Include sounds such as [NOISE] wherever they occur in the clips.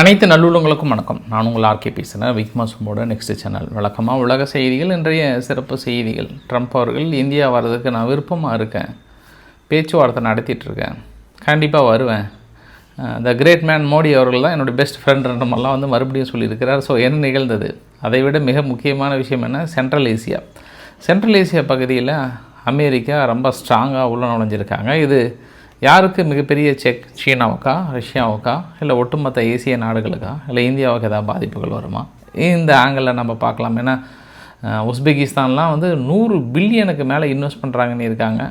அனைத்து நல்லுள்ளங்களுக்கும் வணக்கம். நான் உங்கள் ஆர்கே பேசுகிறேன் விக்மாசுமோட நெக்ஸ்ட் சேனல் வழக்கமாக உலக செய்திகள் இன்றைய சிறப்பு செய்திகள். ட்ரம்ப் அவர்கள் இந்தியா வர்றதுக்கு நான் விருப்பமாக இருக்கேன். பேச்சுவார்த்தை நடத்திட்டுருக்கேன் கண்டிப்பாக வருவேன். த கிரேட் மேன் மோடி அவர்கள் தான் என்னுடைய பெஸ்ட் ஃப்ரெண்டுன்றமெல்லாம் வந்து மறுபடியும் சொல்லியிருக்கிறார். ஸோ என்ன நிகழ்ந்தது? அதை விட மிக முக்கியமான விஷயம் என்ன? சென்ட்ரல் ஏசியா சென்ட்ரல் ஏசியா பகுதியில் அமெரிக்கா ரொம்ப ஸ்ட்ராங்காக உள்ள நுழைஞ்சிருக்காங்க. இது யாருக்கு மிகப்பெரிய செக்? சீனாவுக்கா ரஷ்யாவுக்கா இல்லை ஒட்டுமொத்த ஏசிய நாடுகளுக்கா? இல்லை இந்தியாவுக்கு ஏதாவது பாதிப்புகள் வருமா? இந்த ஆங்கிளில் நம்ம பார்க்கலாம். ஏன்னா உஸ்பெகிஸ்தான்லாம் வந்து நூறு பில்லியனுக்கு மேலே இன்வெஸ்ட் பண்ணுறாங்கன்னு இருக்காங்க.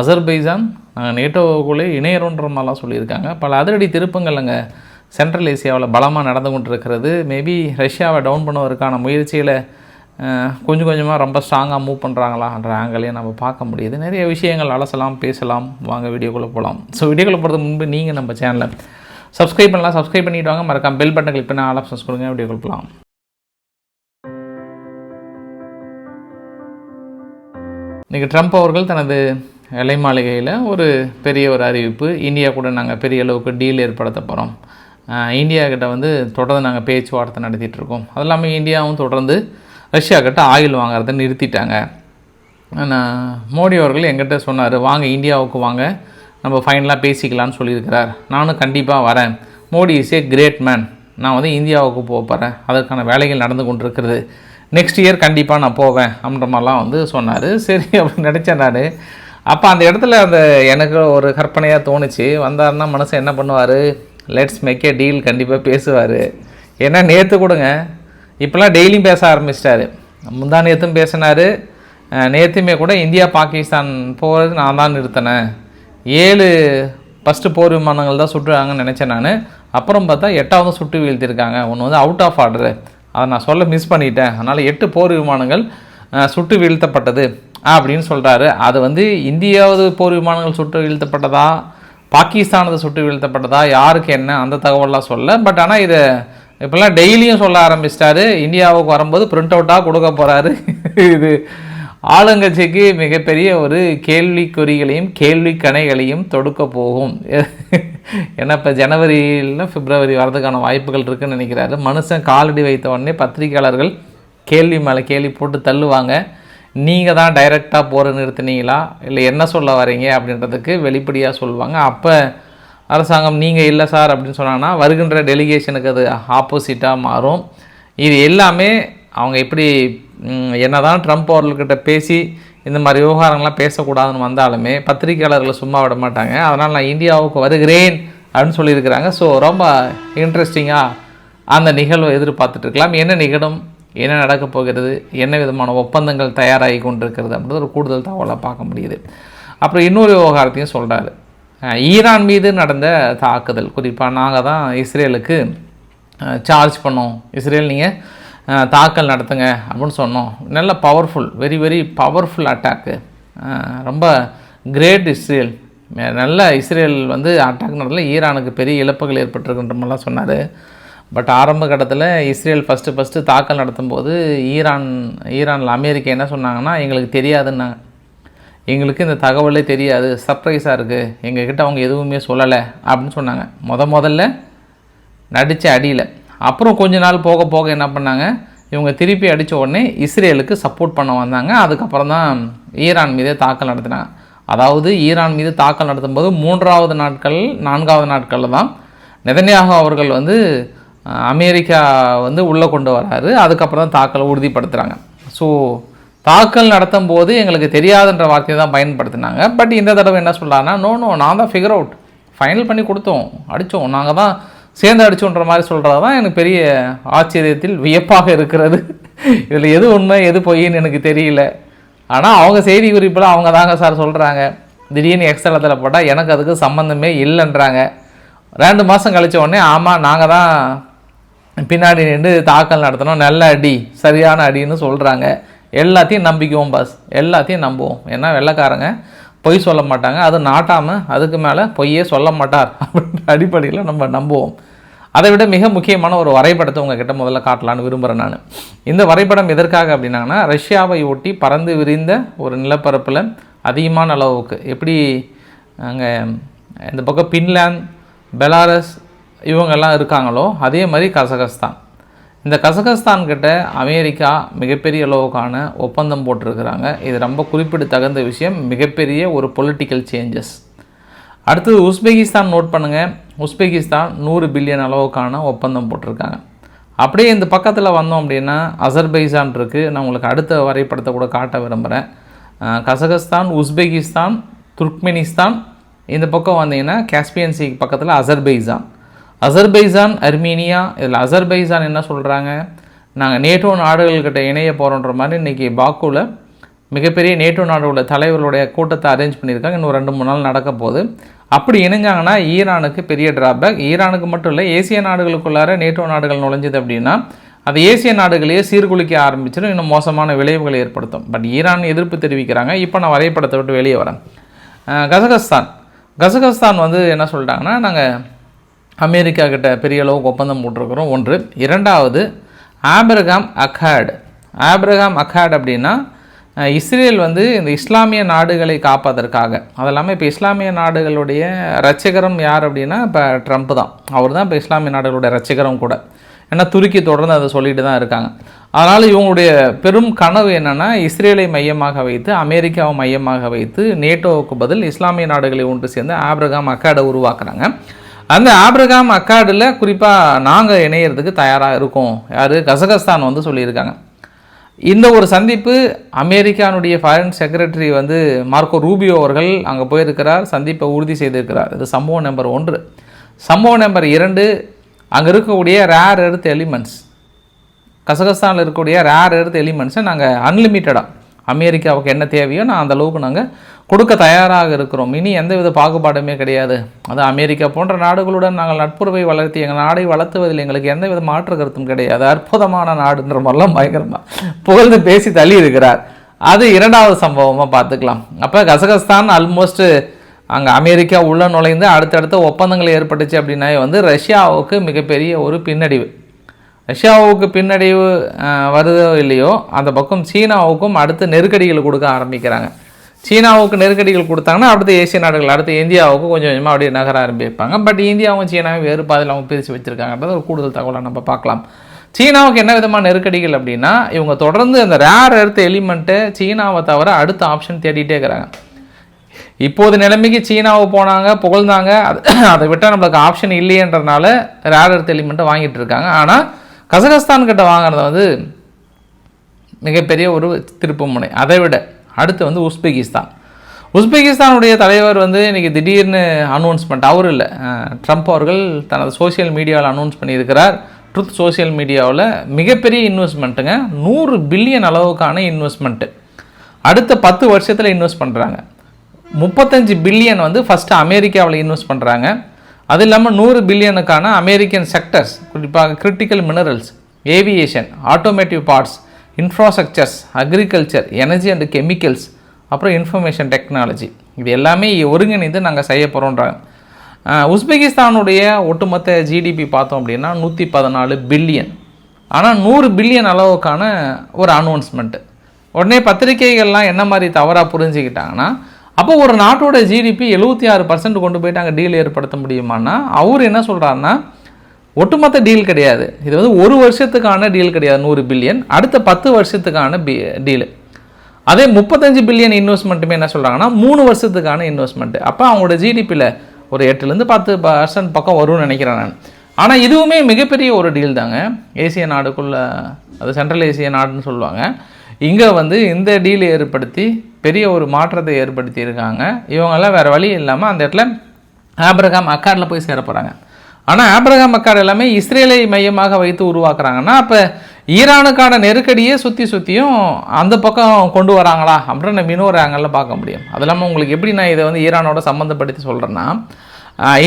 அசர்பைஜான் நாங்கள் நேட்டோவுக்குள்ளே இணையரோன்ற மாதிரிலாம் சொல்லியிருக்காங்க. பல அதிரடி திருப்பங்கள் அங்கே சென்ட்ரல் ஏசியாவில் பலமாக நடந்து கொண்டிருக்கிறது. மேபி ரஷ்யாவை டவுன் பண்ணுவதற்கான முயற்சியில் கொஞ்சம் கொஞ்சமாக ரொம்ப ஸ்ட்ராங்காக மூவ் பண்ணுறாங்களான்ற ஆங்கிளையும் நம்ம பார்க்க முடியுது. நிறைய விஷயங்கள் அலசலாம் பேசலாம். வாங்க வீடியோக்குள்ளே போகலாம் ஸோ வீடியோக்குள்ளே போகிறதுக்கு முன்பு நீங்கள் நம்ம சேனலில் சப்ஸ்கிரைப் பண்ணலாம். சப்ஸ்கிரைப் பண்ணிட்டு வாங்க. மறக்காம பெல் பட்டன் கிளிக் பண்ணி ஆல் ஆப்ஷன்ஸ் கொடுங்க. வீடியோக்குள்ள போகலாம் இன்றைக்கி ட்ரம்ப் அவர்கள் தனது இலை மாளிகையில் ஒரு பெரிய ஒரு அறிவிப்பு. இந்தியா கூட நாங்கள் பெரிய அளவுக்கு டீல் ஏற்படுத்த போகிறோம் இந்தியா கிட்ட வந்து தொடர்ந்து நாங்கள் பேச்சுவார்த்தை நடத்திட்டு இருக்கோம். அது இல்லாமல் இந்தியாவும் தொடர்ந்து ரஷ்யா கிட்ட ஆயில் வாங்குறத நிறுத்திட்டாங்க. மோடி அவர்கள் எங்கிட்ட சொன்னார் வாங்க இந்தியாவுக்கு வாங்க. நம்ம ஃபைனலாக பேசிக்கலாம்னு சொல்லியிருக்கிறார். நானும் கண்டிப்பாக வரேன். Modi is a great man நான் வந்து இந்தியாவுக்கு போக போகிறேன் அதற்கான வேலைகள் நடந்து கொண்டிருக்கிறது. நெக்ஸ்ட் இயர் கண்டிப்பாக நான் போவேன் அப்படின்ற மாதிரிலாம் வந்து சொன்னார். சரி அப்படின்னு நினச்சேன் நான். அப்போ அந்த இடத்துல அந்த எனக்கு ஒரு கற்பனையாக தோணுச்சு. வந்தாருன்னா மனசு என்ன பண்ணுவார்? லெட்ஸ் மேக் ஏ டீல் கண்டிப்பாக பேசுவார். ஏன்னா நேற்று கொடுங்க. இப்போலாம் டெய்லியும் பேச ஆரம்பிச்சிட்டாரு. முந்தா நேற்றும் பேசினார். நேற்றுமே கூட இந்தியா பாகிஸ்தான் போகிறது நான் தான் நிறுத்தினேன். ஏழு ஃபஸ்ட்டு போர் விமானங்கள் தான் சுட்டுறாங்கன்னு நினச்சேன் நான். அப்புறம் பார்த்தா எட்டாவது சுட்டு வீழ்த்திருக்காங்க. ஒன்று வந்து அவுட் ஆஃப் ஆர்டரு அதை நான் சொல்ல மிஸ் பண்ணிட்டேன். அதனால் எட்டு போர் விமானங்கள் சுட்டு வீழ்த்தப்பட்டது அப்படின்னு சொல்கிறாரு அது வந்து இந்தியாவது போர் விமானங்கள் சுட்டு வீழ்த்தப்பட்டதா? பாகிஸ்தானது சுட்டு வீழ்த்தப்பட்டதா? யாருக்கு என்ன? அந்த தகவல்லாம் சொல்ல. பட் ஆனால் இதை இப்போல்லாம் டெய்லியும் சொல்ல ஆரம்பிச்சிட்டாரு. இந்தியாவுக்கு வரும்போது பிரிண்ட் அவுட்டாக கொடுக்க போகிறாரு இது ஆளுங்கட்சிக்கு மிகப்பெரிய ஒரு கேள்விக்குறிகளையும் கேள்வி கணைகளையும் தொடுக்க போகும். ஏன்னா இப்போ ஜனவரியில் பிப்ரவரி வரதுக்கான வாய்ப்புகள் இருக்குன்னு நினைக்கிறாரு. மனுஷன் காலடி வைத்த உடனே பத்திரிக்கையாளர்கள் கேள்வி மேலே கேள்வி போட்டு தள்ளுவாங்க. நீங்கள் தான் டைரெக்டாக போகிற நிறுத்துனீங்களா? இல்லை என்ன சொல்ல வரீங்க? அப்படின்றதுக்கு வெளிப்படையாக சொல்லுவாங்க. அப்போ அரசாங்கம் நீங்கள் இல்லை சார் அப்படின்னு சொன்னாங்கன்னா வருகின்ற டெலிகேஷனுக்கு அது ஆப்போசிட்டாக மாறும். இது எல்லாமே அவங்க எப்படி என்ன என்னதான் ட்ரம்ப் அவர்கள்கிட்ட பேசி இந்த மாதிரி விவகாரங்கள்லாம் பேசக்கூடாதுன்னு வந்தாலுமே பத்திரிக்கையாளர்களை சும்மா விட மாட்டாங்க. அதனால் நான் இந்தியாவுக்கு வருகிறேன் அப்படின்னு சொல்லியிருக்கிறாங்க. ஸோ ரொம்ப இன்ட்ரெஸ்டிங்காக அந்த நிகழ்வை எதிர்பார்த்துட்ருக்கலாம் என்ன நிகழும் என்ன நடக்கப் போகிறது என்ன விதமான ஒப்பந்தங்கள் தயாராகி கொண்டிருக்கிறது அப்படின்றது ஒரு கூடுதல் தகவலாக பார்க்க முடியுது. அப்புறம் இன்னொரு விவகாரத்தையும் சொல்கிறாரு ஈரான் மீது நடந்த தாக்குதல் குறிப்பாக நாங்கள் தான் இஸ்ரேலுக்கு சார்ஜ் பண்ணோம். இஸ்ரேல் நீங்கள் தாக்கல் நடத்துங்க அப்படின்னு சொன்னோம். நல்ல powerful very very powerful attack ரொம்ப கிரேட் இஸ்ரேல் நல்ல இஸ்ரேல் வந்து அட்டாக் நடத்தல. ஈரானுக்கு பெரிய இழப்புகள் ஏற்பட்டிருக்குன்ற மாதிரிலாம் சொன்னார். பட் ஆரம்ப கட்டத்தில் இஸ்ரேல் ஃபஸ்ட்டு ஃபஸ்ட்டு தாக்கல் நடத்தும்போது ஈரான் ஈரானில் அமெரிக்கா என்ன சொன்னாங்கன்னா எங்களுக்கு தெரியாதுன்னாங்க. எங்களுக்கு இந்த தகவலே தெரியாது சர்ப்ரைஸாக இருக்குது எங்ககிட்ட அவங்க எதுவுமே சொல்லலை அப்படின்னு சொன்னாங்க. முத முதல்ல நடித்த அடியில். அப்புறம் கொஞ்ச நாள் போக போக என்ன பண்ணாங்க? இவங்க திருப்பி அடித்த உடனே இஸ்ரேலுக்கு சப்போர்ட் பண்ண வந்தாங்க. அதுக்கப்புறம் தான் ஈரான் மீதே தாக்கல் நடத்தினாங்க. அதாவது ஈரான் மீது தாக்கல் நடத்தும்போது மூன்றாவது நாட்கள் நான்காவது நாட்களில் தான் நெதன்யாகு அவர்கள் வந்து அமெரிக்கா வந்து உள்ளே கொண்டு வராரு. அதுக்கப்புறம் தான் தாக்கலை உறுதிப்படுத்துகிறாங்க ஸோ தாக்கல் நடத்தும் போது எங்களுக்கு தெரியாதுன்ற வார்த்தையை தான் பயன்படுத்தினாங்க. பட் இந்த தடவை என்ன சொல்கிறாங்கன்னா நோ நோ நான் தான் ஃபிகர் அவுட் ஃபைனல் பண்ணி கொடுத்தோம். அடித்தோம். நாங்கள் தான் சேர்ந்து அடிச்சோன்ற மாதிரி சொல்கிறது தான் எனக்கு பெரிய ஆச்சரியத்தில் வியப்பாக இருக்கிறது. இதில் எது உண்மை எது பொய்ன்னு எனக்கு தெரியல. ஆனால் அவங்க செய்தி குறிப்பில் அவங்க தாங்க சார் சொல்கிறாங்க திடீர்னு எக்ஸ்தலத்தில் போட்டால் எனக்கு அதுக்கு சம்மந்தமே இல்லைன்றாங்க. ரெண்டு மாதம் கழிச்ச உடனே ஆமாம் நாங்கள் தான் பின்னாடி நின்று தாக்கல் நடத்தணும். நல்ல அடி சரியான அடின்னு சொல்கிறாங்க எல்லாத்தையும் நம்பிக்குவோம் பாஸ் எல்லாத்தையும் நம்புவோம். ஏன்னா வெள்ளைக்காரங்க பொய் சொல்ல மாட்டாங்க. அது நாட்டாமல் அதுக்கு மேலே பொய்யே சொல்ல மாட்டார். [LAUGHS] அப்படின்ற அடிப்படையில் நம்ம நம்புவோம். அதை விட மிக முக்கியமான ஒரு வரைபடத்தை உங்ககிட்ட முதல்ல காட்டலான்னு விரும்புகிறேன் நான். இந்த வரைபடம் எதற்காக அப்படின்னாங்கன்னா ரஷ்யாவை ஒட்டி பறந்து விரிந்த ஒரு நிலப்பரப்பில் அதிகமான அளவுக்கு எப்படி அங்கே இந்த பக்கம் பின்லாந்து பெலாரஸ் இவங்கெல்லாம் இருக்காங்களோ அதே மாதிரி கசகஸ்தான். இந்த கசகஸ்தான் கிட்ட அமெரிக்கா மிகப்பெரிய அளவுக்கான ஒப்பந்தம் போட்டிருக்கிறாங்க. இது ரொம்ப குறிப்பிடத்தகுந்த விஷயம். மிகப்பெரிய ஒரு பொலிட்டிக்கல் சேஞ்சஸ் அடுத்தது உஸ்பெகிஸ்தான் நோட் பண்ணுங்கள் உஸ்பெகிஸ்தான் நூறு பில்லியன் அளவுக்கான ஒப்பந்தம் போட்டிருக்காங்க. அப்படியே இந்த பக்கத்தில் வந்தோம் அப்படின்னா அசர்பைசான் இருக்குது நான் உங்களுக்கு அடுத்த வரைபடத்தை கூட காட்ட விரும்புகிறேன் கசகஸ்தான் உஸ்பெகிஸ்தான் துர்க்மெனிஸ்தான் இந்த பக்கம் வந்தீங்கன்னா காஸ்பியன் சி பக்கத்தில் அசர்பைசான் அசர்பைசான் அர்மீனியா இதில் அசர்பைசான் என்ன சொல்கிறாங்க நாங்கள் நேட்டோ நாடுகள்கிட்ட இணைய போகிறோன்ற மாதிரி இன்றைக்கி பாக்குவில் மிகப்பெரிய நேட்டோ நாடோட தலைவர்களுடைய கூட்டத்தை அரேஞ்ச் பண்ணியிருக்காங்க. இன்னும் ரெண்டு மூணு நாள் நடக்க போகுது. அப்படி இணைஞ்சாங்கன்னா ஈரானுக்கு பெரிய டிராபேக் ஈரானுக்கு மட்டும் இல்லை ஏசிய நாடுகளுக்குள்ளார நேட்டோ நாடுகள் நுழைஞ்சது அப்படின்னா அது ஏசிய நாடுகளையே சீர்குலைக்க ஆரம்பிச்சிடும். இன்னும் மோசமான விளைவுகளை ஏற்படுத்தும். பட் ஈரான் எதிர்ப்பு தெரிவிக்கிறாங்க. இப்போ நான் வரைபடத்தை விட்டு வெளியே வரேன். கசகஸ்தான். கசகஸ்தான் வந்து என்ன சொல்லிட்டாங்கன்னா நாங்கள் அமெரிக்கா கிட்ட பெரிய அளவுக்கு ஒப்பந்தம் போட்டிருக்கிறோம். ஒன்று. இரண்டாவது ஆபிரகாம் அக்காட் ஆபிரகாம் அக்காட் அப்படின்னா இஸ்ரேல் வந்து இந்த இஸ்லாமிய நாடுகளை காப்பதற்காக. அது இல்லாமல் இப்போ இஸ்லாமிய நாடுகளுடைய ரட்சகரம் யார் அப்படின்னா இப்போ ட்ரம்ப் தான். அவர் தான் இப்போ இஸ்லாமிய நாடுகளுடைய ரட்சகரம் கூட. ஏன்னா துருக்கி தொடர்ந்து அதை சொல்லிட்டு தான் இருக்காங்க. அதனால் இவங்களுடைய பெரும் கனவு என்னென்னா இஸ்ரேலை மையமாக வைத்து அமெரிக்காவை மையமாக வைத்து நேட்டோவுக்கு பதில் இஸ்லாமிய நாடுகளை ஒன்று சேர்ந்து ஆப்ரகாம் அக்காடை உருவாக்குறாங்க. அந்த ஆப்ரகாம் அக்காடில் குறிப்பாக நாங்கள் இணையறதுக்கு தயாராக இருக்கோம். யார்? கசகஸ்தான் வந்து சொல்லியிருக்காங்க. இந்த ஒரு சந்திப்பு அமெரிக்கானுடைய ஃபாரின் செக்ரட்டரி வந்து மார்க்கோ ரூபியோ அவர்கள் அங்கே போயிருக்கிறார் சந்திப்பை உறுதி செய்திருக்கிறார். இது சம்பவம் நம்பர் ஒன்று. சம்பவம் நம்பர் இரண்டு அங்கே இருக்கக்கூடிய ரேர் எர்த் எலிமெண்ட்ஸ் கசகஸ்தானில் இருக்கக்கூடிய ரேர் எர்த் எலிமெண்ட்ஸை நாங்கள் அன்லிமிட்டடாக அமெரிக்காவுக்கு என்ன தேவையோ நான் அந்த அளவுக்கு நாங்கள் கொடுக்க தயாராக இருக்கிறோம். இனி எந்தவித பாகுபாடுமே கிடையாது. அது அமெரிக்கா போன்ற நாடுகளுடன் நாங்கள் நட்புறவை வளர்த்தி எங்கள் நாடை வளர்த்துவதில் எங்களுக்கு எந்தவித மாற்று கருத்தும் கிடையாது. அற்புதமான நாடுன்ற மாதிரிலாம் பயங்கரமாக புகழ்ந்து பேசி தள்ளி இருக்கிறார். அது இரண்டாவது சம்பவமாக பார்த்துக்கலாம். அப்போ கசகஸ்தான் ஆல்மோஸ்ட்டு அங்கே அமெரிக்கா உள்ள நுழைந்து அடுத்தடுத்த ஒப்பந்தங்கள் ஏற்பட்டுச்சு அப்படின்னா வந்து ரஷ்யாவுக்கு மிகப்பெரிய ஒரு பின்னடைவு. ரஷ்யாவுக்கு பின்னடைவு வருதோ இல்லையோ அந்த பக்கம் சீனாவுக்கும் அடுத்து நெருக்கடிகள் கொடுக்க ஆரம்பிக்கிறாங்க. சீனாவுக்கு நெருக்கடிகள் கொடுத்தாங்கன்னா அடுத்து ஏசிய நாடுகள் அடுத்து இந்தியாவுக்கு கொஞ்சம் கொஞ்சமாக அப்படியே நகர ஆரம்பிப்பாங்க. பட் இந்தியாவும் சீனாவும் வேறு பாதையில் அவங்க பிரித்து வச்சுருக்காங்கன்றது ஒரு கூடுதல் தகவலை நம்ம பார்க்கலாம். சீனாவுக்கு என்ன விதமான நெருக்கடிகள் அப்படின்னா இவங்க தொடர்ந்து அந்த ரேர் எடுத்த எலிமெண்ட்டை சீனாவை தவிர அடுத்த ஆப்ஷன் தேடிட்டே இருக்கிறாங்க. இப்போது நிலைமைக்கு சீனாவை போனாங்க புகழ்ந்தாங்க. அது அதை விட்டால் நம்மளுக்கு ஆப்ஷன் இல்லையன்றனால ரேர் எடுத்த எலிமெண்ட்டை வாங்கிட்டு இருக்காங்க. ஆனால் கசகஸ்தான் கிட்ட வாங்குறது வந்து மிகப்பெரிய ஒரு திருப்புமுனை அதை விட அடுத்து வந்து உஸ்பெகிஸ்தான். உஸ்பெகிஸ்தானுடைய தலைவர் வந்து இன்றைக்கி திடீர்னு அனௌன்ஸ்மெண்ட் அவர் இல்லை. ட்ரம்ப் அவர்கள் தனது சோஷியல் மீடியாவில் அனௌன்ஸ் பண்ணியிருக்கிறார். ட்ருத் சோஷியல் மீடியாவில் மிகப்பெரிய இன்வெஸ்ட்மெண்ட்டுங்க நூறு பில்லியன் அளவுக்கான இன்வெஸ்ட்மெண்ட்டு அடுத்த பத்து வருஷத்தில் இன்வெஸ்ட் பண்ணுறாங்க முப்பத்தஞ்சு பில்லியன் வந்து ஃபஸ்ட்டு அமெரிக்காவில் இன்வெஸ்ட் பண்ணுறாங்க அது இல்லாமல் நூறு பில்லியனுக்கான அமெரிக்கன் செக்டர்ஸ் குறிப்பாக critical minerals aviation automotive parts infrastructures agriculture energy and chemicals அப்புறம் இன்ஃபர்மேஷன் டெக்னாலஜி இது எல்லாமே ஒருங்கிணைந்து நாங்கள் செய்ய போகிறோன்றாங்க உஸ்பெகிஸ்தானுடைய ஒட்டுமொத்த ஜிடிபி பார்த்தோம் அப்படின்னா நூற்றி பதினாலு பில்லியன் ஆனால் நூறு பில்லியன் அளவுக்கான ஒரு அனௌன்ஸ்மெண்ட்டு உடனே பத்திரிகைகள்லாம் என்ன மாதிரி தவறாக புரிஞ்சுக்கிட்டாங்கன்னா அப்போ ஒரு நாட்டோட ஜிடிபி எழுபத்தி ஆறு பர்சன்ட் கொண்டு போயிட்டு அங்கே டீல் ஏற்படுத்த முடியுமான்னா அவர் என்ன சொல்கிறாருன்னா ஒட்டுமொத்த டீல் கிடையாது. இது வந்து ஒரு வருஷத்துக்கான டீல் கிடையாது நூறு பில்லியன் அடுத்த பத்து வருஷத்துக்கான பி டீலு அதே முப்பத்தஞ்சு பில்லியன் இன்வெஸ்ட்மெண்ட்டுமே என்ன சொல்கிறாங்கன்னா மூணு வருஷத்துக்கான இன்வெஸ்ட்மெண்ட்டு அப்போ அவங்களோட ஜிடிபியில் ஒரு எட்டுலேருந்து பத்து பர்சன்ட் பக்கம் வரும்னு நினைக்கிறேன் நான். ஆனால் இதுவுமே மிகப்பெரிய ஒரு டீல் தாங்க. ஏசிய நாடுக்குள்ள அது சென்ட்ரல் ஏசிய நாடுன்னு சொல்லுவாங்க. இங்கே வந்து இந்த டீலை ஏற்படுத்தி பெரிய ஒரு மாற்றத்தை ஏற்படுத்தி இருக்காங்க இவங்கெல்லாம் வேறு வழி இல்லாமல் அந்த இடத்துல ஆப்ரகாம் அக்காரில் போய் சேர போகிறாங்க ஆனால் ஆப்ரகாம் அக்காடு எல்லாமே இஸ்ரேலை மையமாக வைத்து உருவாக்குறாங்கன்னா அப்போ ஈரானுக்கான நெருக்கடியே சுற்றி சுற்றியும் அந்த பக்கம் கொண்டு வராங்களா அப்படின்னு நம்ம இன்னொரு ஆங்கிளில் பார்க்க முடியும். அது இல்லாமல் உங்களுக்கு எப்படி நான் இதை வந்து ஈரானோட சம்மந்தப்படுத்தி சொல்கிறேன்னா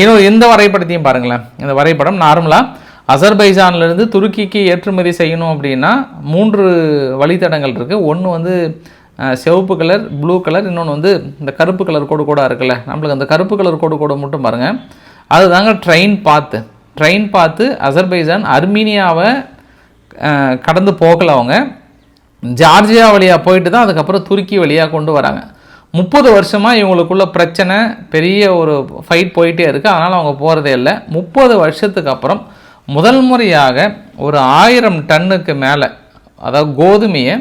இன்னொரு எந்த வரைபடத்தையும் பாருங்களேன். இந்த வரைபடம் நார்மலாக அசர்பைஜான்லேருந்து துருக்கிக்கு ஏற்றுமதி செய்யணும் அப்படின்னா மூன்று வழித்தடங்கள் இருக்குது ஒன்று வந்து சிவப்பு கலர் ப்ளூ கலர் இன்னொன்று வந்து இந்த கருப்பு கலர் கோடு கூட இருக்குல்ல. நம்மளுக்கு அந்த கருப்பு கலர் கோடு கூட மட்டும் பாருங்கள் அதுதாங்க ட்ரெயின் பார்த்து ட்ரெயின் பார்த்து அசர்பைஜான் அர்மீனியாவை கடந்து போகல அவங்க. ஜார்ஜியா வழியாக போயிட்டு தான் அதுக்கப்புறம் துருக்கி வழியாக கொண்டு வராங்க. முப்பது வருஷமாக இவங்களுக்குள்ள பிரச்சனை பெரிய ஒரு ஃபைட் போயிட்டே இருக்குது அதனால் அவங்க போகிறதே இல்லை. முப்பது வருஷத்துக்கு அப்புறம் முதல் முறையாக ஒரு ஆயிரம் டன்னுக்கு மேலே அதாவது கோதுமையை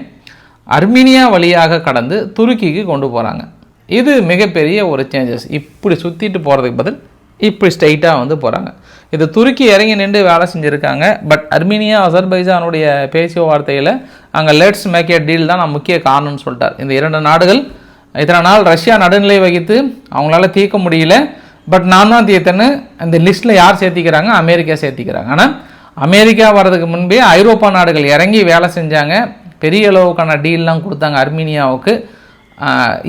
அர்மீனியா வழியாக கடந்து துருக்கிக்கு கொண்டு போகிறாங்க இது மிகப்பெரிய ஒரு சேஞ்சஸ் இப்படி சுற்றிட்டு போகிறதுக்கு பதில் இப்படி ஸ்ட்ரைட்டாக வந்து போகிறாங்க இது துருக்கி இறங்கி நின்று வேலை செஞ்சுருக்காங்க. பட் அர்மீனியா அசர்பைஜானுடைய பேச்சுவார்த்தையில் அங்கே லெட்ஸ் மேக் ஏ டீல் தான் நான் முக்கிய காரணம்னு சொல்லிட்டார். இந்த இரண்டு நாடுகள் இத்தனை நாள் ரஷ்யா நடுநிலை வகித்து அவங்களால தீர்க்க முடியல. பட் நான் தான் தீர்த்தேன்னு இந்த லிஸ்ட்டில் யார் சேர்த்திக்கிறாங்க? அமெரிக்கா சேர்த்திக்கிறாங்க. ஆனால் அமெரிக்கா வர்றதுக்கு முன்பே ஐரோப்பா நாடுகள் இறங்கி வேலை செஞ்சாங்க. பெரிய அளவுக்கான டீல்லாம் கொடுத்தாங்க அர்மீனியாவுக்கு.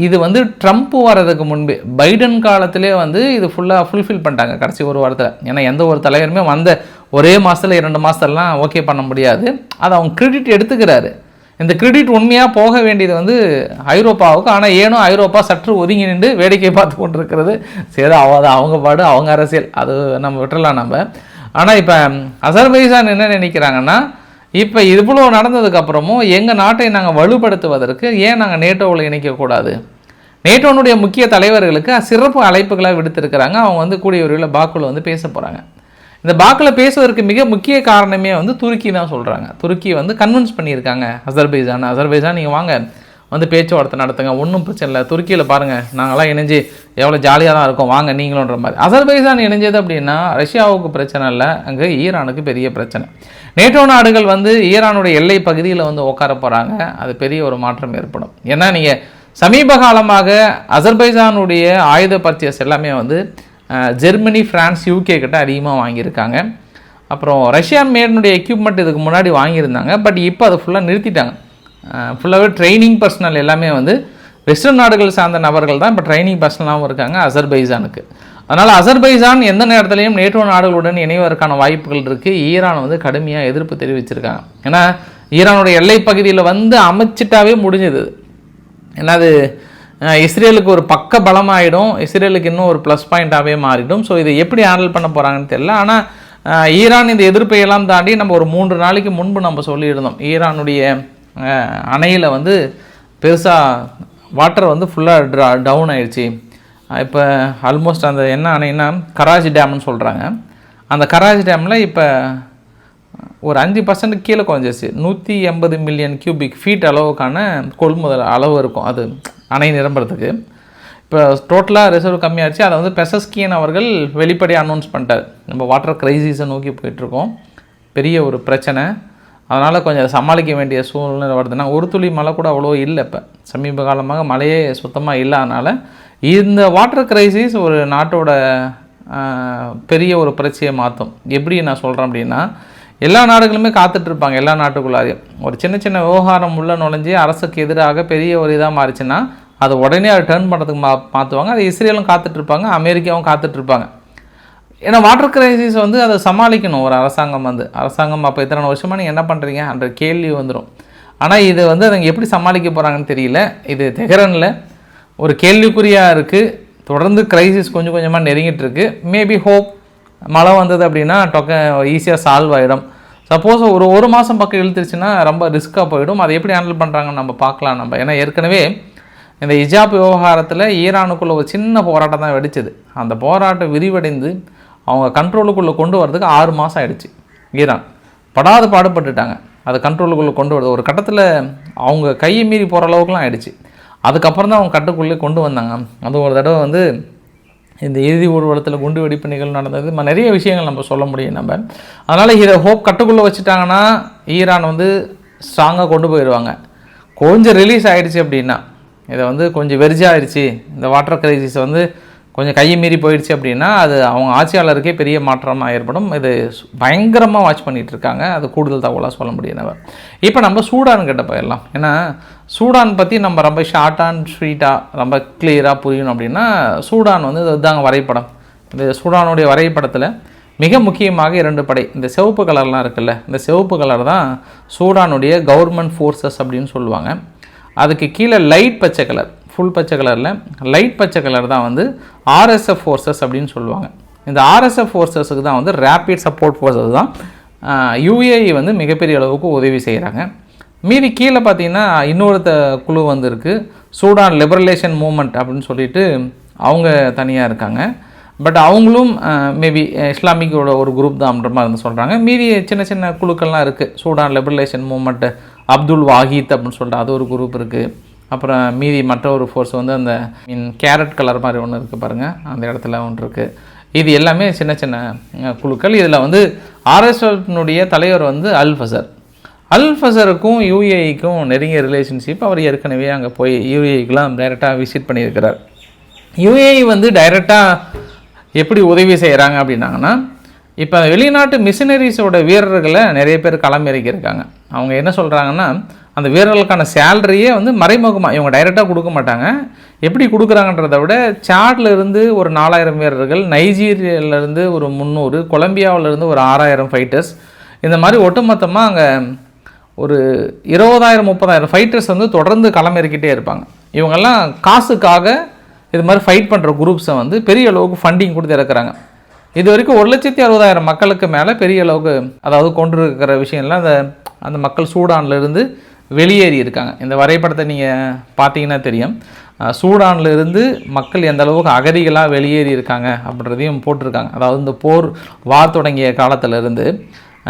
இது வந்து ட்ரம்ப் வர்றதுக்கு முன்பே பைடன் காலத்திலே வந்து இது ஃபுல்லாக ஃபுல்ஃபில் பண்ணிட்டாங்க கடைசி ஒரு வாரத்தில். ஏன்னா எந்த ஒரு தலைவருமே வந்த ஒரே மாதத்தில் இரண்டு மாதத்துலலாம் ஓகே பண்ண முடியாது. அதை அவங்க கிரெடிட் எடுத்துக்கிறாரு. இந்த கிரெடிட் உண்மையாக போக வேண்டியது வந்து ஐரோப்பாவுக்கு ஆனால் ஏனோ ஐரோப்பா சற்று ஒதுங்கி நின்று வேடிக்கை பார்த்து கொண்டு இருக்கிறது சரி அவ அது அவங்க பாடு அவங்க அரசியல். அது நம்ம விட்டுறலாம் நம்ம. ஆனால் இப்போ அசர்பைசான் என்ன நினைக்கிறாங்கன்னா இப்போ இவ்வளோ நடந்ததுக்கப்புறமும் எங்கள் நாட்டை நாங்கள் வலுப்படுத்துவதற்கு ஏன் நாங்கள் நேட்டோவில் இணைக்கக்கூடாது நேட்டோனுடைய முக்கிய தலைவர்களுக்கு சிறப்பு அழைப்புகளாக விடுத்திருக்கிறாங்க. அவங்க வந்து கூடிய விரைவில் பாக்குல வந்து பேச போகிறாங்க இந்த பாக்கில் பேசுவதற்கு மிக முக்கிய காரணமே வந்து துருக்கி தான் சொல்கிறாங்க துருக்கி வந்து கன்வின்ஸ் பண்ணியிருக்காங்க. அசர்பைஜான் அசர்பைஜான் நீங்கள் வாங்க. வந்து பேச்சுவார்த்தை நடத்துங்க. ஒன்றும் பிரச்சனை இல்லை. துருக்கியில் பாருங்கள் நாங்களாம் இணைஞ்சு எவ்வளோ ஜாலியாக தான் இருக்கோம். வாங்க நீங்களும்ன்ற மாதிரி. அசர்பைசான் இணைஞ்சது அப்படின்னா ரஷ்யாவுக்கு பிரச்சனை இல்லை. அங்கே ஈரானுக்கு பெரிய பிரச்சனை. நேட்டோ நாடுகள் வந்து ஈரானுடைய எல்லை பகுதியில் வந்து உட்கார போகிறாங்க அது பெரிய ஒரு மாற்றம் ஏற்படும். ஏன்னா நீங்கள் சமீப காலமாக அசர்பைசானுடைய ஆயுத பர்ச்சேஸ் எல்லாமே வந்து ஜெர்மனி ஃப்ரான்ஸ் யூகே கிட்ட அதிகமாக வாங்கியிருக்காங்க. அப்புறம் ரஷ்யா மேடனுடைய எக்யூப்மெண்ட் இதுக்கு முன்னாடி வாங்கியிருந்தாங்க. பட் இப்போ அதை ஃபுல்லாக நிறுத்திட்டாங்க. ஃபுல்லாகவே ட்ரைனிங் பர்சனல் எல்லாமே வந்து வெஸ்டர்ன் நாடுகள் சார்ந்த நபர்கள் தான் இப்போ ட்ரைனிங் பர்சனலாகவும் இருக்காங்க அசர்பைசானுக்கு அதனால் அசர்பைசான் எந்த நேரத்துலையும் நேட்டோ நாடுகளுடன் இணைவதற்கான வாய்ப்புகள் இருக்குது ஈரான் வந்து கடுமையாக எதிர்ப்பு தெரிவிச்சிருக்காங்க. ஏன்னா ஈரானுடைய எல்லை பகுதியில் வந்து அமைச்சிட்டாவே முடிஞ்சது. ஏன்னா அது இஸ்ரேலுக்கு ஒரு பக்க பலமாயிடும். இஸ்ரேலுக்கு இன்னும் ஒரு ப்ளஸ் பாயிண்ட்டாகவே மாறிடும். ஸோ இதை எப்படி ஹேண்டில் பண்ண போகிறாங்கன்னு தெரியல. ஆனால் ஈரான் இந்த எதிர்ப்பை எல்லாம் தாண்டி நம்ம ஒரு மூன்று நாளைக்கு முன்பு நம்ம சொல்லியிருந்தோம். ஈரானுடைய அணையில் வந்து பெருசாக வாட்டர் வந்து ஃபுல்லாக ட்ரா டவுன் ஆயிடுச்சு இப்போ ஆல்மோஸ்ட் அந்த என்ன அணைன்னா கராஜி டேம்னு சொல்கிறாங்க அந்த கராஜி டேமில் இப்போ ஒரு அஞ்சு பர்சன்ட் கீழே குறைஞ்சிருச்சு. நூற்றி எண்பது மில்லியன் கியூபிக் ஃபீட் அளவுக்கான கொள்முதல் அளவு இருக்கும் அது அணை நிரம்புறதுக்கு. இப்போ டோட்டலாக ரிசர்வ் கம்மியாகிடுச்சு அதை வந்து பெசஸ்கியன் அவர்கள் வெளிப்படையாக அனௌன்ஸ் பண்ணிட்டார். நம்ம வாட்டர் கிரைசிஸை நோக்கி போயிட்டுருக்கோம் பெரிய ஒரு பிரச்சனை. அதனால் கொஞ்சம் சமாளிக்க வேண்டிய சூழ்நிலை வருதுன்னா ஒரு துளி மழை கூட அவ்வளோ இல்லை இப்போ. சமீப காலமாக மழையே சுத்தமாக இல்லாதனால இந்த வாட்டர் கிரைசிஸ் ஒரு நாட்டோட பெரிய ஒரு பிரச்சனையை மாற்றும் எப்படி நான் சொல்கிறேன் அப்படின்னா எல்லா நாடுகளுமே காத்துட்ருப்பாங்க எல்லா நாட்டுக்குள்ளாரையும். ஒரு சின்ன சின்ன விவகாரம் உள்ளே நுழைஞ்சி அரசுக்கு எதிராக பெரிய ஒரு இதாக மாறிச்சுன்னா அது உடனே அதை டேர்ன் பண்ணுறதுக்கு மா மாற்றுவாங்க அது இஸ்ரேலும் காத்துட்ருப்பாங்க அமெரிக்காவும் காத்துட்ருப்பாங்க ஏன்னா வாட்டர் கிரைசிஸ் வந்து அதை சமாளிக்கணும். ஒரு அரசாங்கம் வந்து. அரசாங்கம் அப்போ இத்தனை வருஷமாக நீங்கள் என்ன பண்ணுறீங்க அந்த கேள்வி வந்துடும் ஆனால் இது வந்து அவங்க எப்படி சமாளிக்க போகிறாங்கன்னு தெரியல. இது தெஹரனில் ஒரு கேள்விக்குறியாக இருக்குது தொடர்ந்து கிரைசிஸ் கொஞ்சம் கொஞ்சமாக நெருங்கிட்டு இருக்கு. மேபி ஹோப் மழை வந்தது அப்படின்னா டொக்க ஈஸியாக சால்வ் ஆகிடும் சப்போஸ் ஒரு ஒரு மாதம் பக்கம் இழுத்துருச்சுன்னா ரொம்ப ரிஸ்க்காக போயிடும். அதை எப்படி ஹேண்டில் பண்ணுறாங்கன்னு நம்ம பார்க்கலாம் நம்ம. ஏன்னா ஏற்கனவே இந்த இஜாப் விவகாரத்தில் ஈரானுக்குள்ளே ஒரு சின்ன போராட்டம் தான் வெடிச்சது. அந்த போராட்டம் விரிவடைந்து அவங்க கண்ட்ரோலுக்குள்ளே கொண்டு வரதுக்கு ஆறு மாதம் ஆயிடுச்சு. ஈரான் படாத பாடுபட்டுட்டாங்க. அதை கண்ட்ரோலுக்குள்ளே கொண்டு வரது ஒரு கட்டத்தில் அவங்க கையை மீறி போகிற அளவுக்குலாம் ஆயிடுச்சு. அதுக்கப்புறம் தான் அவங்க கட்டுக்குள்ளே கொண்டு வந்தாங்க. அது ஒரு தடவை வந்து இந்த இறுதி ஊர்வலத்தில் குண்டு வெடிப்பு நிகழ்வு நடந்தது. நிறைய விஷயங்கள் நம்ம சொல்ல முடியும் நம்ம. அதனால் இதை ஹோப் கட்டுக்குள்ளே வச்சுட்டாங்கன்னா ஈரான் வந்து ஸ்ட்ராங்காக கொண்டு போயிடுவாங்க கொஞ்சம் ரிலீஸ் ஆகிடுச்சு அப்படின்னா இதை வந்து கொஞ்சம் வெறிஜாயிடுச்சு இந்த வாட்டர் கிரைசிஸ் வந்து கொஞ்சம் கையை மீறி போயிடுச்சு அப்படின்னா அது அவங்க ஆட்சியாளருக்கே பெரிய மாற்றமாக ஏற்படும். இது பயங்கரமாக வாட்ச் பண்ணிகிட்ருக்காங்க இருக்காங்க. அது கூடுதல் தகவலாக சொல்ல முடியும் இப்போ நம்ம சூடான் கிட்ட போயிடலாம். ஏன்னா சூடான் பற்றி நம்ம ரொம்ப ஷார்ட் அண்ட் ஸ்வீட்டாக ரொம்ப கிளியராக புரியணும் அப்படின்னா சூடான் வந்து இதுதாங்க வரைபடம். இந்த சூடானுடைய வரைபடத்தில் மிக முக்கியமாக இரண்டு படை. இந்த சிவப்பு கலர்லாம் இருக்குல்ல இந்த சிவப்பு கலர் தான் சூடானுடைய கவர்மெண்ட் ஃபோர்ஸஸ் அப்படின்னு சொல்லுவாங்க. அதுக்கு கீழே லைட் பச்சை கலர் ஃபுல் பச்சை கலரில் லைட் பச்சை கலர் தான் வந்து ஆர்எஸ்எஃப் ஃபோர்ஸஸ் அப்படின்னு சொல்லுவாங்க. இந்த ஆர்எஸ்எஃப் ஃபோர்ஸஸுக்கு தான் வந்து ரேப்பிட் சப்போர்ட் ஃபோர்ஸஸ் தான் யூஏஇ வந்து மிகப்பெரிய அளவுக்கு உதவி செய்கிறாங்க மீதி கீழே பார்த்தீங்கன்னா இன்னொருத்த குழு வந்திருக்கு. சூடான் லிபரலேஷன் மூமெண்ட் அப்படின்னு சொல்லிட்டு அவங்க தனியாக இருக்காங்க. பட் அவங்களும் மேபி இஸ்லாமிக்கோட ஒரு குரூப் தான்ன்ற மாதிரி வந்து சொல்கிறாங்க மீதி சின்ன சின்ன குழுக்கள்லாம் இருக்குது Sudan liberation movement Abdul Wahid அப்படின்னு சொல்லிட்டு அது ஒரு குரூப் இருக்குது அப்புறம் மீதி மற்ற ஒரு ஃபோர்ஸ் வந்து அந்த மீன் கேரட் கலர் மாதிரி ஒன்று இருக்குது பாருங்கள் அந்த இடத்துல ஒன்று இருக்குது இது எல்லாமே சின்ன சின்ன குழுக்கள். இதில் வந்து ஆர்எஸ்எஃப்னுடைய தலைவர் வந்து அல் ஃபசர் அல் ஃபசருக்கும் யூஏஇக்கும் நெருங்கிய ரிலேஷன்ஷிப் அவர் ஏற்கனவே அங்கே போய் யூஏஇக்கெலாம் டைரெக்டாக விசிட் பண்ணியிருக்கிறார். யுஏஇ வந்து டைரெக்டாக எப்படி உதவி செய்கிறாங்க அப்படின்னாங்கன்னா இப்போ வெளிநாட்டு மிஷினரிஸோட வீரர்களை நிறைய பேர் களமிறக்கியிருக்காங்க அவங்க என்ன சொல்கிறாங்கன்னா அந்த வீரர்களுக்கான சேலரியே வந்து மறைமுகமாக இவங்க டைரெக்டாக கொடுக்க மாட்டாங்க. எப்படி கொடுக்குறாங்கன்றத விட சாட்லேருந்து ஒரு நாலாயிரம் வீரர்கள் நைஜீரியால இருந்து ஒரு முந்நூறு கொலம்பியாவிலேருந்து ஒரு ஆறாயிரம் ஃபைட்டர்ஸ் இந்த மாதிரி ஒட்டுமொத்தமாக அங்கே ஒரு இருபதாயிரம் முப்பதாயிரம் ஃபைட்டர்ஸ் வந்து தொடர்ந்து களமிறக்கிட்டே இருப்பாங்க. இவங்கெல்லாம் காசுக்காக இது மாதிரி ஃபைட் பண்ணுற குரூப்ஸை வந்து பெரிய அளவுக்கு ஃபண்டிங் கொடுத்து இறக்குறாங்க. இது வரைக்கும் ஒரு லட்சத்தி அறுபதாயிரம் மக்களுக்கு மேலே பெரிய அளவுக்கு அதாவது கொண்டு இருக்கிற விஷயம்லாம் அந்த அந்த மக்கள் சூடான்லேருந்து வெளியேறி இருக்காங்க. இந்த வரைபடத்தை நீங்கள் பார்த்தீங்கன்னா தெரியும். சூடான்லேருந்து இருந்து மக்கள் எந்த அளவுக்கு அகதிகளாக வெளியேறி இருக்காங்க அப்படின்றதையும் போட்டிருக்காங்க. அதாவது இந்த போர் வார் தொடங்கிய காலத்துல அந்த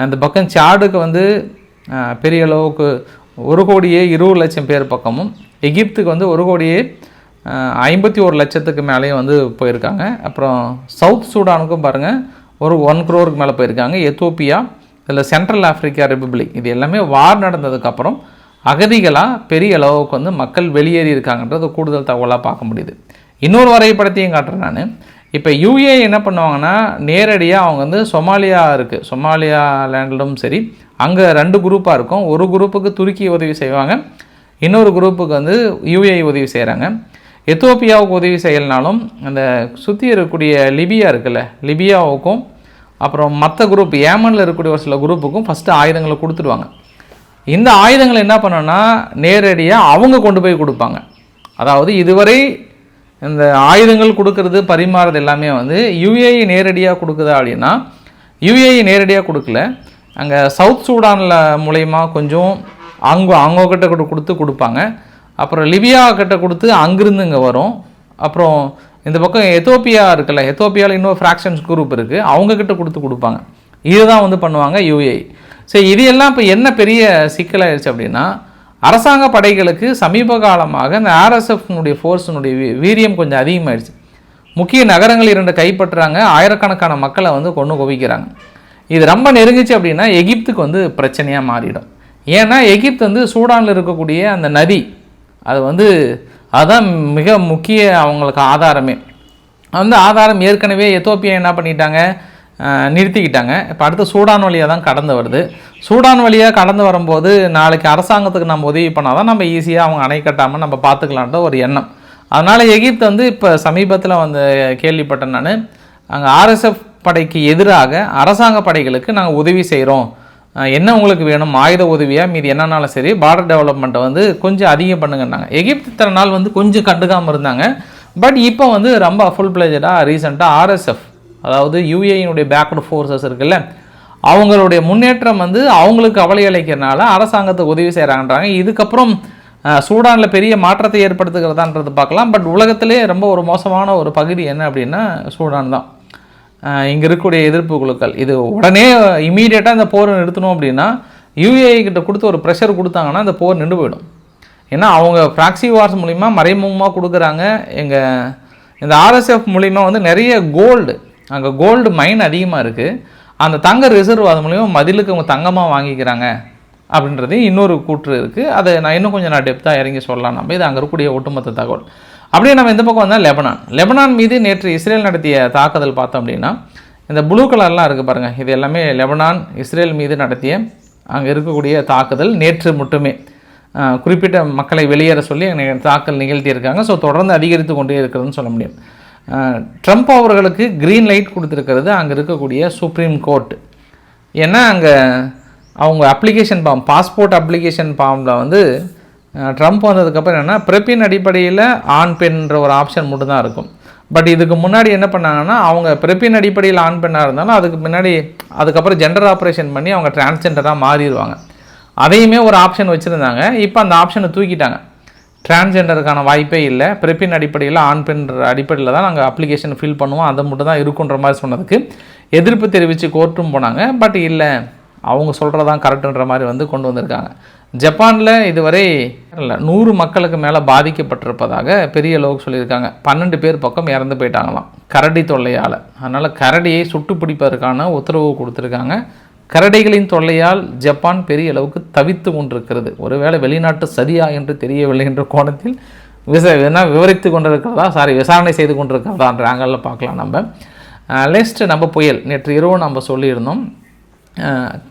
இந்த பக்கம் சாடுக்கு வந்து பெரிய அளவுக்கு ஒரு கோடியே இருபது லட்சம் பேர் பக்கமும் எகிப்துக்கு வந்து ஒரு கோடியே ஐம்பத்தி ஒரு லட்சத்துக்கு மேலேயும் வந்து போயிருக்காங்க. அப்புறம் சவுத் சூடானுக்கும் பாருங்கள் ஒரு ஒன் க்ரோருக்கு மேலே போயிருக்காங்க. எத்தோப்பியா இதில் சென்ட்ரல் ஆஃப்ரிக்கா ரிப்பப்ளிக் இது எல்லாமே வார் நடந்ததுக்கப்புறம் அகதிகளாக பெரிய அளவுக்கு வந்து மக்கள் வெளியேறி இருக்காங்கன்றது கூடுதல் தகவலாக பார்க்க முடியுது. இன்னொரு வரைபடத்தையும் காட்டுறேன் நான். இப்போ யூஏ என்ன பண்ணுவாங்கன்னா நேரடியாக அவங்க வந்து சொமாலியா இருக்குது சொமாலியா லேண்டிலும் சரி அங்கே ரெண்டு குரூப்பாக இருக்கும். ஒரு குரூப்புக்கு துருக்கி உதவி செய்வாங்க. இன்னொரு குரூப்புக்கு வந்து யூஏ உதவி செய்கிறாங்க எத்தோப்பியாவுக்கு உதவி செய்யலைனாலும் அந்த சுற்றி இருக்கக்கூடிய லிபியா இருக்குல்ல லிபியாவுக்கும் அப்புறம் மற்ற குரூப் ஏமனில் இருக்கக்கூடிய ஒரு சில குரூப்புக்கும் ஃபஸ்ட்டு ஆயுதங்களை கொடுத்துடுவாங்க. இந்த ஆயுதங்களை என்ன பண்ணோன்னா நேரடியாக அவங்க கொண்டு போய் கொடுப்பாங்க. அதாவது இதுவரை இந்த ஆயுதங்கள் கொடுக்கறது பரிமாறுறது எல்லாமே வந்து யுஏஇ நேரடியாக கொடுக்குதா அப்படின்னா யுஏஇ நேரடியாக கொடுக்கல. அங்கே சவுத் சூடானில் மூலயமா கொஞ்சம் அங்கே அவங்க கிட்ட கொடுத்து கொடுப்பாங்க. அப்புறம் லிபியா கிட்ட கொடுத்து அங்கிருந்து இங்கே வரும். அப்புறம் இந்த பக்கம் எத்தோப்பியா இருக்குல்ல எத்தோப்பியாவில் இன்னொரு ஃப்ராக்ஷன்ஸ் குரூப் இருக்குது அவங்கக்கிட்ட கொடுத்து கொடுப்பாங்க. இதுதான் வந்து பண்ணுவாங்க யூஏஇ சரி இது எல்லாம் இப்போ என்ன பெரிய சிக்கலாயிருச்சு அப்படின்னா அரசாங்க படைகளுக்கு சமீப காலமாக இந்த ஆர்எஸ்எஃப்னுடைய ஃபோர்ஸினுடைய வீரியம் கொஞ்சம் அதிகமாகிடுச்சு முக்கிய நகரங்கள் இரண்டு கைப்பற்றுறாங்க ஆயிரக்கணக்கான மக்களை வந்து கொண்டு குவிக்கிறாங்க. இது ரொம்ப நெருங்கிச்சு அப்படின்னா எகிப்துக்கு வந்து பிரச்சனையாக மாறிடும். ஏன்னா எகிப்து வந்து சூடானில் இருக்கக்கூடிய அந்த நதி அது வந்து அதுதான் மிக முக்கிய அவங்களுக்கு ஆதாரமே. அந்த ஆதாரம் ஏற்கனவே எத்தோப்பியா என்ன பண்ணிட்டாங்க? நிறுத்திக்கிட்டாங்க. இப்போ அடுத்து சூடான் வழியாக தான் கடந்து வருது. சூடான் வழியாக கடந்து வரும்போது நாளைக்கு அரசாங்கத்துக்கு நம்ம உதவி பண்ணால் தான் நம்ம ஈஸியாக அவங்க அணை கட்டாமல் நம்ம பார்த்துக்கலான்ற ஒரு எண்ணம். அதனால் எகிப்து வந்து இப்போ சமீபத்தில் வந்து கேள்விப்பட்டேன் நான். அங்கே ஆர்எஸ்எஃப் படைக்கு எதிராக அரசாங்க படைகளுக்கு நாங்கள் உதவி செய்கிறோம் என்ன உங்களுக்கு வேணும்? ஆயுத உதவியாக மீது என்னன்னாலும் சரி பார்டர் டெவலப்மெண்ட்டை வந்து கொஞ்சம் அதிகம் பண்ணுங்கன்னாங்க. எகிப்து இத்தனை நாள் வந்து கொஞ்சம் கண்டுக்காமல் இருந்தாங்க. பட் இப்போ வந்து ரொம்ப ஃபுல் பிளேஜடாக ரீசெண்டாக ஆர்எஸ்எஃப் அதாவது யூஏயினுடைய பேக்டு ஃபோர்ஸஸ் இருக்குல்ல அவங்களுடைய முன்னேற்றம் வந்து அவங்களுக்கு அவலை அளிக்கிறனால அரசாங்கத்துக்கு உதவி செய்கிறாங்கன்றாங்க இதுக்கப்புறம் சூடானில் பெரிய மாற்றத்தை ஏற்படுத்துகிறதான்றது பார்க்கலாம். பட் உலகத்திலே ரொம்ப ஒரு மோசமான ஒரு பகுதி என்ன அப்படின்னா சூடான் தான். இங்கே இருக்கக்கூடிய எதிர்ப்பு குழுக்கள். இது உடனே இமீடியட்டாக இந்த போரை நிறுத்தணும் அப்படின்னா யூஏஐ கிட்ட கொடுத்து ஒரு ப்ரெஷர் கொடுத்தாங்கன்னா இந்த போர் நின்று போயிடும். ஏன்னா அவங்க ப்ராக்சி வார்ஸ் மூலிமா மறைமுகமாக கொடுக்குறாங்க. எங்கள் இந்த ஆர்எஸ்எஃப் மூலிமா வந்து நிறைய கோல்டு அங்கே கோல்டு மைன் அதிகமாக இருக்குது அந்த தங்க ரிசர்வ் அது மூலிமா மதிலுக்கு அவங்க தங்கமாக வாங்கிக்கிறாங்க அப்படின்றது இன்னொரு கூற்று இருக்குது அதை நான் இன்னும் கொஞ்சம் நான் டெப்த்தாக இறங்கி சொல்லலாம். நம்ம இது அங்கே இருக்கக்கூடிய ஒட்டுமொத்த தகவல். அப்படியே நம்ம இந்த பக்கம் வந்தால் லெபனான். லெபனான் மீது நேற்று இஸ்ரேல் நடத்திய தாக்குதல் பார்த்தோம் அப்படின்னா இந்த ப்ளூ கலர்லாம் இருக்குது பாருங்கள் இது எல்லாமே லெபனான் இஸ்ரேல் மீது நடத்திய அங்கே இருக்கக்கூடிய தாக்குதல் நேற்று மட்டுமே. குறிப்பிட்ட மக்களை வெளியேற சொல்லி தாக்கல் நிகழ்த்தியிருக்காங்க. ஸோ தொடர்ந்து அதிகரித்து கொண்டே இருக்கிறதுன்னு சொல்ல முடியும். ட்ரம்ப் அவர்களுக்கு க்ரீன் லைட் கொடுத்துருக்கிறது. அங்கே இருக்கக்கூடிய சுப்ரீம் கோர்ட் ஏன்னா அங்கே அவங்க அப்ளிகேஷன் ஃபார்ம் பாஸ்போர்ட் அப்ளிகேஷன் ஃபார்மில் வந்து ட்ரம்ப் வந்ததுக்கப்புறம் என்னென்னா பிறப்பின் அடிப்படையில் ஆண் பெண்ன்ற ஒரு ஆப்ஷன் மட்டும்தான் இருக்கும். பட் இதுக்கு முன்னாடி என்ன பண்ணாங்கன்னா அவங்க பிறப்பின் அடிப்படையில் ஆண் பெண்ணாக இருந்தாலும் அதுக்கு முன்னாடி அதுக்கப்புறம் ஜெண்டர் ஆப்ரேஷன் பண்ணி அவங்க டிரான்ஸ்ஜெண்டராக மாறிடுவாங்க. அதையுமே ஒரு ஆப்ஷன் வச்சுருந்தாங்க. இப்போ அந்த ஆப்ஷனை தூக்கிட்டாங்க. டிரான்ஸ்ஜெண்டருக்கான வாய்ப்பே இல்லை. பிறப்பின் அடிப்படையில் ஆண் பெண் அடிப்படையில் தான் நாங்கள் அப்ளிகேஷன் ஃபில் பண்ணுவோம். அதை மட்டும் தான் இருக்குன்ற மாதிரி சொன்னதுக்கு எதிர்ப்பு தெரிவித்து கோர்ட்டும் போனாங்க. பட் இல்லை அவங்க சொல்கிறதான் கரெக்டுன்ற மாதிரி வந்து கொண்டு வந்திருக்காங்க. ஜப்பானில் இதுவரை இல்லை நூறு மக்களுக்கு மேலே பாதிக்கப்பட்டிருப்பதாக பெரிய அளவுக்கு சொல்லியிருக்காங்க. பன்னெண்டு பேர் பக்கம் இறந்து போயிட்டாங்களாம். கரடி தொல்லையால். அதனால் கரடியை சுட்டு பிடிப்பதற்கான உத்தரவு கொடுத்துருக்காங்க. கரடிகளின் தொல்லையால் ஜப்பான் பெரிய அளவுக்கு தவித்து கொண்டிருக்கிறது. ஒருவேளை வெளிநாட்டு சதியா என்று தெரியவில்லை என்ற கோணத்தில் விச என்ன விவரித்து கொண்டிருக்கிறதா? சாரி விசாரணை செய்து கொண்டிருக்கிறதான்ற ஆங்கலில் பார்க்கலாம் நம்ம. லெஸ்ட் நம்ம புயல். நேற்று இரவு நம்ம சொல்லியிருந்தோம்.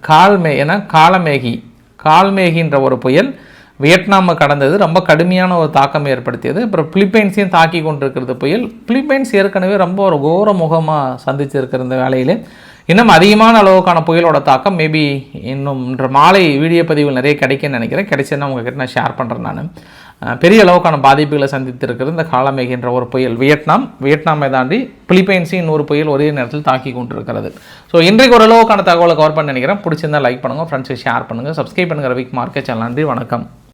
கால்மே ஏன்னா காலமேகி. கால்மேகின்ற ஒரு புயல் வியட்நாமை கடந்தது. ரொம்ப கடுமையான ஒரு தாக்கம் ஏற்படுத்தியது. அப்புறம் பிலிப்பைன்ஸையும் தாக்கி கொண்டிருக்கிறது புயல். பிலிப்பைன்ஸ் ஏற்கனவே ரொம்ப ஒரு கோர முகமாக சந்திச்சிருக்கிற இந்த வேலையிலே இன்னும் அதிகமான அளவுக்கான புயலோட தாக்கம் மேபி இன்னும் இன்று மாலை வீடியோ பதிவுகள் நிறைய கிடைக்கும்னு நினைக்கிறேன். கிடைச்சேன்னா உங்ககிட்ட நான் ஷேர் பண்ணுறேன் நான். பெரிய அளவுக்கான பாதிப்புகளை சந்தித்திருக்கிறது இந்த காலமேகின்ற ஒரு புயல். வியட்நாம் வியட்நாமை தாண்டி பிலிப்பைன்ஸையும் இன்னொரு புயல் ஒரே நேரத்தில் தாக்கி கொண்டிருக்கிறது. ஸோ இன்றைக்கு ஒரு அளவுக்கான தகவலை கவர் பண்ண நினைக்கிறேன். பிடிச்சிருந்தா லைக் பண்ணுங்கள் ஃப்ரெண்ட்ஸுக்கு ஷேர் பண்ணுங்கள் சப்ஸ்கிரைப் பண்ணுங்கள் ரவிக் மார்க்கெட் சேனல். நன்றி வணக்கம்.